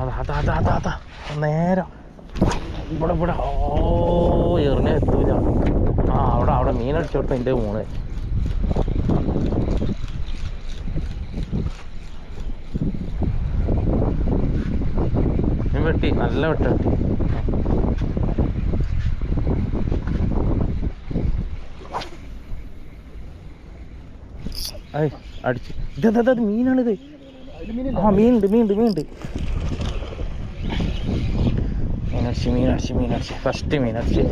അതാ അതാ അതാ ഇവിടെ ഇവിടെ. ഓ എറിഞ്ഞ എത്തൂല. ആ അവിടെ അവിടെ മീൻ അടിച്ചോട്ട് എന്റെ മോൾ. വെട്ടി നല്ല വെട്ട വെട്ടി. അടിച്ച്. ഇതെന്താ ഇത് മീനാണിത്. ആ മീനുണ്ട് മീനുണ്ട് മീനുണ്ട്. മീനടിച്ച് മീനാക്ഷി മീനാക്ഷി ഫസ്റ്റ് മീനാക്ഷി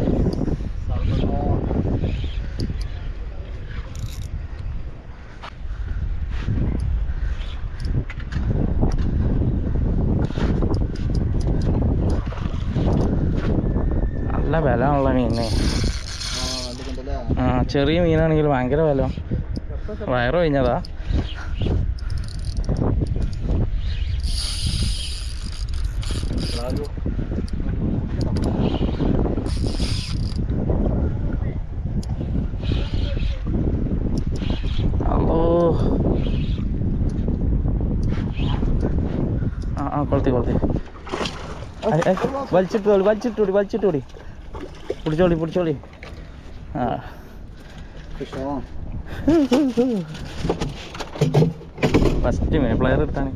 നല്ല വില ഉള്ള മീനെ ആ ചെറിയ മീനാണെങ്കിൽ ഭയങ്കര വില വയറ് കഴിഞ്ഞതാ. അല്ലോ ആ ആ കൊളുത്തി കൊളുത്തി. വലിച്ചിട്ടോടി വലിച്ചിട്ടോടി വലിച്ചിട്ടോടി പിടിച്ചോളി പിടിച്ചോളി. ആ. ഫസ്റ്റ് മീൻ പ്ലെയർ എടുത്താണ്